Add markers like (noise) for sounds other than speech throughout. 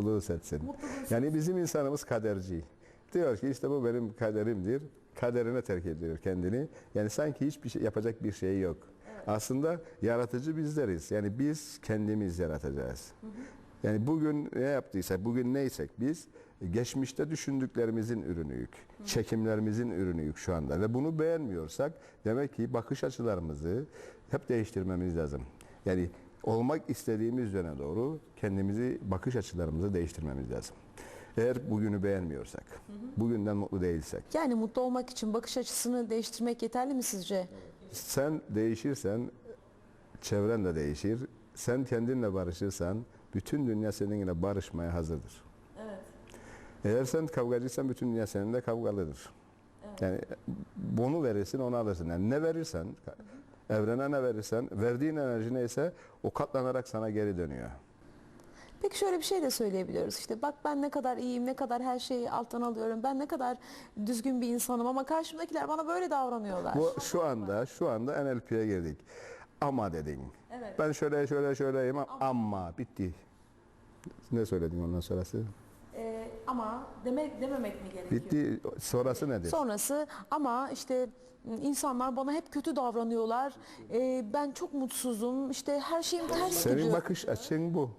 mutluluğu seçsin. Mutluluğu Yani bizim insanımız kaderci. Diyor ki işte bu benim kaderimdir. Kaderine terk ediyor kendini. Yani sanki hiçbir şey yapacak bir şey yok. Aslında yaratıcı bizleriz. Yani biz kendimiz yaratacağız. Yani bugün ne yaptıysak, bugün neysek biz geçmişte düşündüklerimizin ürünüyük. Çekimlerimizin ürünüyük şu anda. Ve bunu beğenmiyorsak demek ki bakış açılarımızı hep değiştirmemiz lazım. Yani olmak istediğimiz yöne doğru kendimizi, bakış açılarımızı değiştirmemiz lazım. Eğer bugünü beğenmiyorsak, bugünden mutlu değilsek, Yani mutlu olmak için bakış açısını değiştirmek yeterli mi sizce? sen değişirsen çevren de değişir. Sen kendinle barışırsan bütün dünya seninle barışmaya hazırdır. Evet. Eğer sen kavgacıysan bütün dünya seninle kavgalıdır. Yani bunu verirsin onu alırsın. Yani ne verirsen, evrene ne verirsen, verdiğin enerji neyse o katlanarak sana geri dönüyor. Peki şöyle bir şey de söyleyebiliyoruz işte bak ben ne kadar iyiyim, ne kadar her şeyi alttan alıyorum, ben ne kadar düzgün bir insanım ama karşımdakiler bana böyle davranıyorlar. Bu şu anda şu anda NLP'ye girdik. Ama dedin. Evet. Ben şöyle şöyle şöyleyim ama, ama bitti. Ne söyledin ondan sonrası? Ama demek dememek mi gerekiyor? Bitti. Sonrası nedir? Sonrası ama işte insanlar bana hep kötü davranıyorlar. Ee, ben çok mutsuzum. İşte her şeyim ters Senin gidiyor. bakış açın bu.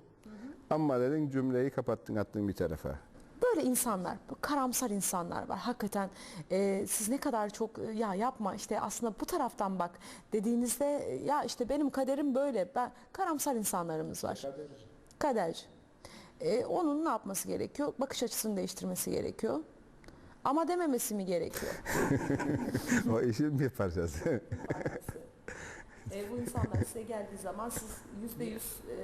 Ama dedin cümleyi kapattın attın bir tarafa. Böyle insanlar, bu karamsar insanlar var. Hakikaten e, siz ne kadar çok e, ya yapma işte aslında bu taraftan bak dediğinizde e, ya işte benim kaderim böyle. Ben karamsar insanlarımız var. Kaderci. E, onun ne yapması gerekiyor? Bakış açısını değiştirmesi gerekiyor. Ama dememesi mi gerekiyor? (laughs) o işin bir parçası. E, bu insanlar size geldiği zaman siz yüzde yüz e,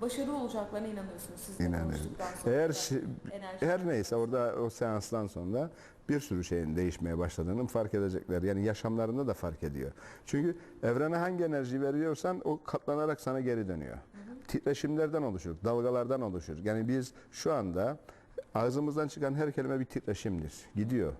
başarılı olacaklarına inanıyorsunuz. Sizle İnanıyorum. Eğer enerji- her neyse orada o seanstan sonra bir sürü şeyin değişmeye başladığını fark edecekler. Yani yaşamlarında da fark ediyor. Çünkü evrene hangi enerji veriyorsan o katlanarak sana geri dönüyor. Titreşimlerden oluşur, dalgalardan oluşur. Yani biz şu anda ağzımızdan çıkan her kelime bir titreşimdir. Gidiyor.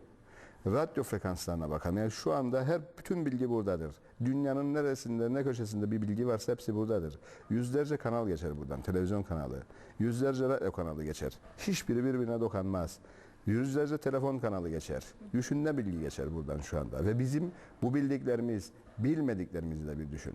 Radyo frekanslarına bakalım. Yani şu anda her bütün bilgi buradadır. Dünyanın neresinde, ne köşesinde bir bilgi varsa hepsi buradadır. Yüzlerce kanal geçer buradan, televizyon kanalı. Yüzlerce radyo kanalı geçer. Hiçbiri birbirine dokanmaz. Yüzlerce telefon kanalı geçer. Düşün ne bilgi geçer buradan şu anda. Ve bizim bu bildiklerimiz, bilmediklerimizi de bir düşün.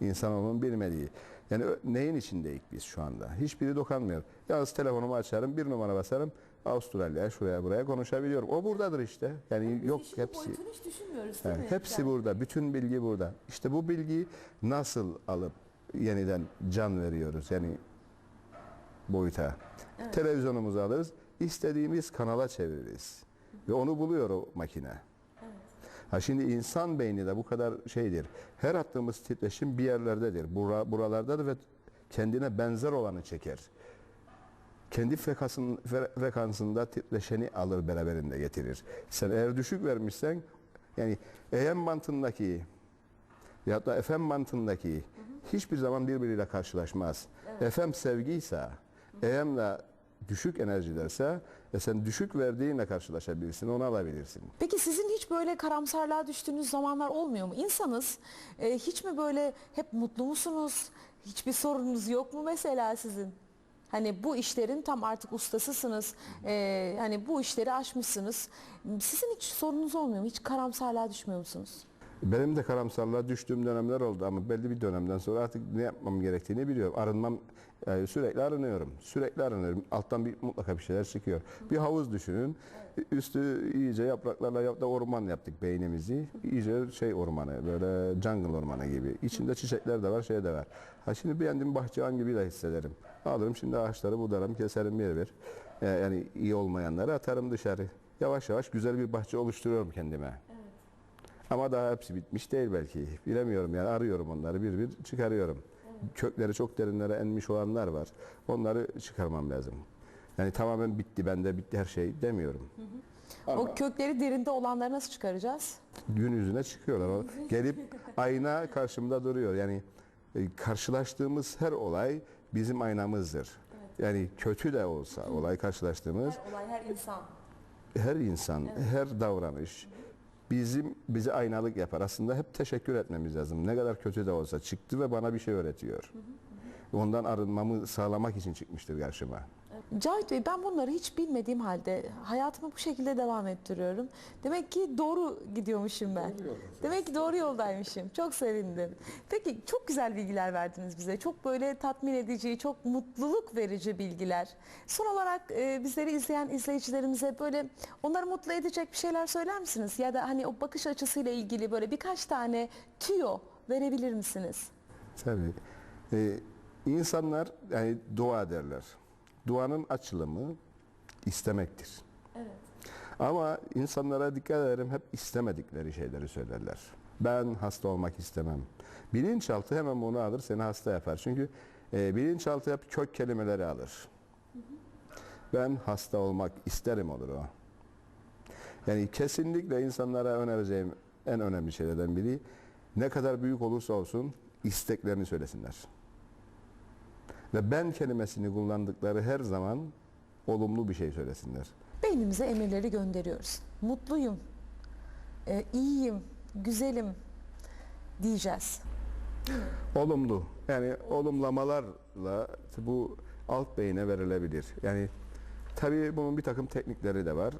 İnsanoğlunun bilmediği. Yani neyin içindeyiz biz şu anda? Hiçbiri dokanmıyor. Yalnız telefonumu açarım, bir numara basarım. Avustralya'ya, şuraya buraya konuşabiliyorum. O buradadır işte. Yani yok İşin bu hepsi. hiç düşünmüyoruz değil Evet, mi? hepsi Yani- burada. Bütün bilgi burada. İşte bu bilgiyi nasıl alıp yeniden can veriyoruz? Yani boyuta. Televizyonumuzu alırız. istediğimiz kanala çeviririz. Ve onu buluyor o makine. Ha şimdi insan beyni de bu kadar şeydir. Her attığımız titreşim bir yerlerdedir. Bura, buralardadır ve kendine benzer olanı çeker. Kendi frekansın, fre- frekansında titreşeni alır beraberinde getirir. Sen eğer düşük vermişsen yani EM bantındaki ya da FM bantındaki hiçbir zaman birbiriyle karşılaşmaz. FM sevgiyse, EM'le düşük enerjilerse e sen düşük verdiğinle karşılaşabilirsin, onu alabilirsin. Peki sizin hiç böyle karamsarlığa düştüğünüz zamanlar olmuyor mu? İnsanız e, hiç mi böyle hep mutlu musunuz? Hiçbir sorununuz yok mu mesela sizin? Hani bu işlerin tam artık ustasısınız. E, hani bu işleri aşmışsınız. Sizin hiç sorununuz olmuyor mu? Hiç karamsarlığa düşmüyor musunuz? Benim de karamsarlığa düştüğüm dönemler oldu ama belli bir dönemden sonra artık ne yapmam gerektiğini biliyorum. Arınmam e, sürekli arınıyorum. Sürekli arınıyorum. Alttan bir mutlaka bir şeyler çıkıyor. Bir havuz düşünün. Üstü iyice yapraklarla yap da orman yaptık beynimizi. İyice şey ormanı böyle jungle ormanı gibi. İçinde çiçekler de var, şey de var. Ha şimdi beğendiğim bahçıvan gibi de hissederim. Alırım şimdi ağaçları budarım, keserim yer bir. E, yani iyi olmayanları atarım dışarı. Yavaş yavaş güzel bir bahçe oluşturuyorum kendime. Ama daha hepsi bitmiş değil belki. Bilemiyorum yani arıyorum onları bir bir çıkarıyorum. Kökleri çok derinlere enmiş olanlar var. Onları çıkarmam lazım. Yani tamamen bitti bende bitti her şey demiyorum. O kökleri derinde olanları nasıl çıkaracağız? Gün yüzüne çıkıyorlar. O gelip ayna karşımda duruyor. Yani e, karşılaştığımız her olay bizim aynamızdır. Yani kötü de olsa olay karşılaştığımız olay her insan. her insan, her davranış bizim bize aynalık yapar. Aslında hep teşekkür etmemiz lazım. Ne kadar kötü de olsa çıktı ve bana bir şey öğretiyor. ondan arınmamı sağlamak için çıkmıştır karşıma. Cahit Bey ben bunları hiç bilmediğim halde hayatımı bu şekilde devam ettiriyorum. Demek ki doğru gidiyormuşum ben. Demek ki doğru yoldaymışım. Çok sevindim. Peki çok güzel bilgiler verdiniz bize. Çok böyle tatmin edici, çok mutluluk verici bilgiler. Son olarak e, bizleri izleyen izleyicilerimize böyle onları mutlu edecek bir şeyler söyler misiniz? Ya da hani o bakış açısıyla ilgili böyle birkaç tane tüyo verebilir misiniz? Tabii. Ee, insanlar yani dua ederler. Duanın açılımı istemektir. Evet. Ama insanlara dikkat ederim hep istemedikleri şeyleri söylerler. Ben hasta olmak istemem. Bilinçaltı hemen bunu alır seni hasta yapar. Çünkü e, bilinçaltı hep kök kelimeleri alır. Ben hasta olmak isterim olur o. Yani kesinlikle insanlara önereceğim en önemli şeylerden biri ne kadar büyük olursa olsun isteklerini söylesinler. Ve ben kelimesini kullandıkları her zaman olumlu bir şey söylesinler. Beynimize emirleri gönderiyoruz. Mutluyum, e, iyiyim, güzelim diyeceğiz. Olumlu. Yani olumlamalarla bu alt beyine verilebilir. Yani tabii bunun bir takım teknikleri de var.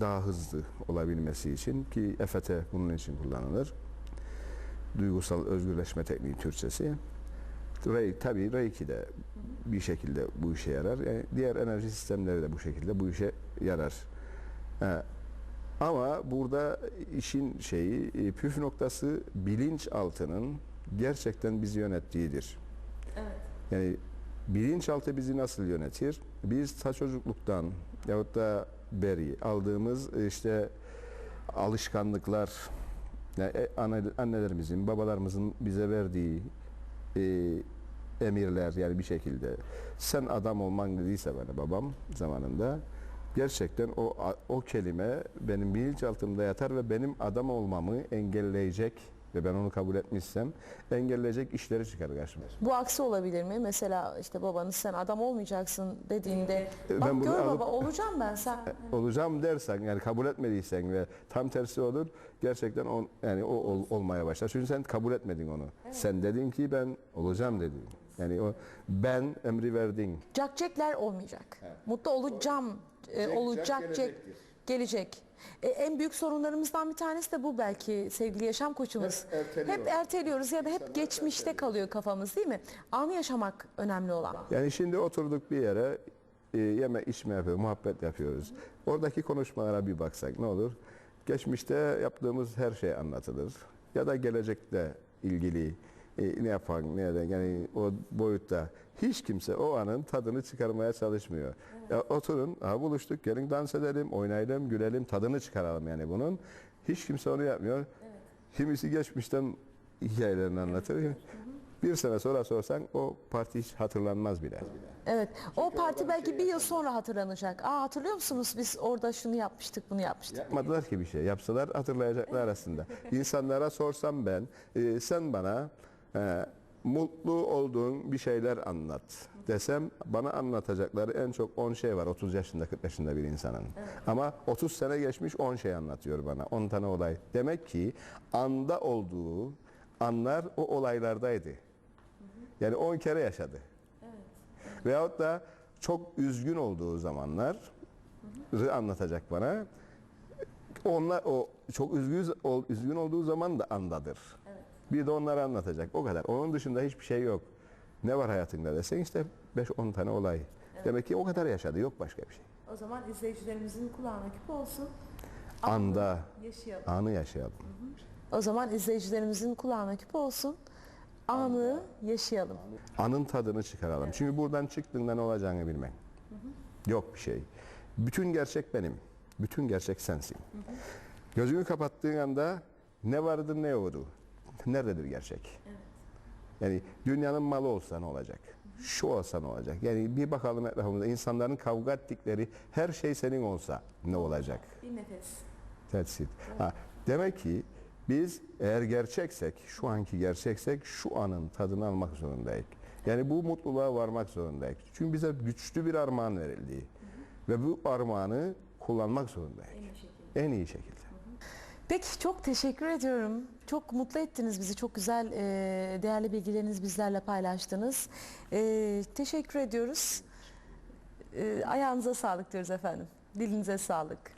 Daha hızlı olabilmesi için ki EFT bunun için kullanılır. Duygusal özgürleşme tekniği Türkçesi. Rey, tabii Reiki de bir şekilde bu işe yarar. Yani diğer enerji sistemleri de bu şekilde bu işe yarar. He. Ama burada işin şeyi e, püf noktası bilinçaltının gerçekten bizi yönettiğidir. Evet. Yani bilinçaltı bizi nasıl yönetir? Biz ta çocukluktan yahut da beri aldığımız e, işte alışkanlıklar, yani e, anne- annelerimizin, babalarımızın bize verdiği e, emirler yani bir şekilde. Sen adam olman dediyse bana babam zamanında gerçekten o o kelime benim bilinçaltımda yatar ve benim adam olmamı engelleyecek ve ben onu kabul etmişsem engelleyecek işleri çıkar karşıma. Bu aksi olabilir mi? Mesela işte babanız sen adam olmayacaksın dediğinde Ben bak gör alıp- baba olacağım ben sen. olacağım dersen yani kabul etmediysen ve tam tersi olur gerçekten on, yani o ol- olmaya başlar. Çünkü sen kabul etmedin onu. Sen dedin ki ben olacağım dedin. Yani o ben emri verdin. Cakcekler olmayacak. Mutlu olacağım, e, Cek, olacak, cek cek, gelecektir. gelecek. E, en büyük sorunlarımızdan bir tanesi de bu belki sevgili yaşam koçumuz. Hep erteliyor. Hep erteliyoruz ya da hep geçmişte kalıyor kafamız değil mi? Anı yaşamak önemli olan. Yani şimdi oturduk bir yere e, yeme içme yapıyoruz, muhabbet yapıyoruz. Oradaki konuşmalara bir baksak ne olur? Geçmişte yaptığımız her şey anlatılır. Ya da gelecekte ilgili e, ne yapan, ne eden yani o boyutta hiç kimse o anın tadını çıkarmaya çalışmıyor. Ya oturun, ha buluştuk, gelin dans edelim, oynayalım, gülelim, tadını çıkaralım yani bunun. Hiç kimse onu yapmıyor. Kimisi geçmişten hikayelerini anlatır. Bir sene sonra sorsan o parti hiç hatırlanmaz bile. Evet. O parti belki bir yıl sonra hatırlanacak. Aa hatırlıyor musunuz biz orada şunu yapmıştık, bunu yapmıştık. Yapmadılar ki bir şey. Yapsalar hatırlayacaklar aslında. İnsanlara sorsam ben, e, sen bana e, mutlu olduğun bir şeyler anlat desem bana anlatacakları en çok 10 şey var 30 yaşında 40 yaşında bir insanın. Ama 30 sene geçmiş 10 şey anlatıyor bana. 10 tane olay. Demek ki anda olduğu anlar o olaylardaydı. Yani 10 kere yaşadı. Veyahut da çok üzgün olduğu zamanlar anlatacak bana. Onlar o çok üzgün üzgün olduğu zaman da andadır. Bir de onları anlatacak. O kadar. Onun dışında hiçbir şey yok. Ne var hayatında desen işte 5-10 tane olay. Demek ki o kadar yaşadı. Yok başka bir şey. O zaman izleyicilerimizin kulağına küpe olsun. Anda, Yaşayalım. anı yaşayalım. O zaman izleyicilerimizin kulağına küpe olsun. Anı yaşayalım. Anın tadını çıkaralım. Çünkü buradan çıktığında ne olacağını bilmek. Yok bir şey. Bütün gerçek benim. Bütün gerçek sensin. Gözünü kapattığın anda ne vardır ne yoktur. Nerededir gerçek? Yani dünyanın malı olsa ne olacak? Şu olsa ne olacak? Yani bir bakalım etrafımızda insanların kavga ettikleri her şey senin olsa ne olacak? Bir nefes. That's it. Ha, demek ki biz eğer gerçeksek, şu anki gerçeksek şu anın tadını almak zorundayız. Yani bu mutluluğa varmak zorundayız. Çünkü bize güçlü bir armağan verildi. Ve bu armağanı kullanmak zorundayız. En iyi şekilde. Peki çok teşekkür ediyorum. Çok mutlu ettiniz bizi. Çok güzel e, değerli bilgilerinizi bizlerle paylaştınız. E, teşekkür ediyoruz. E, ayağınıza sağlık diyoruz efendim. Dilinize sağlık.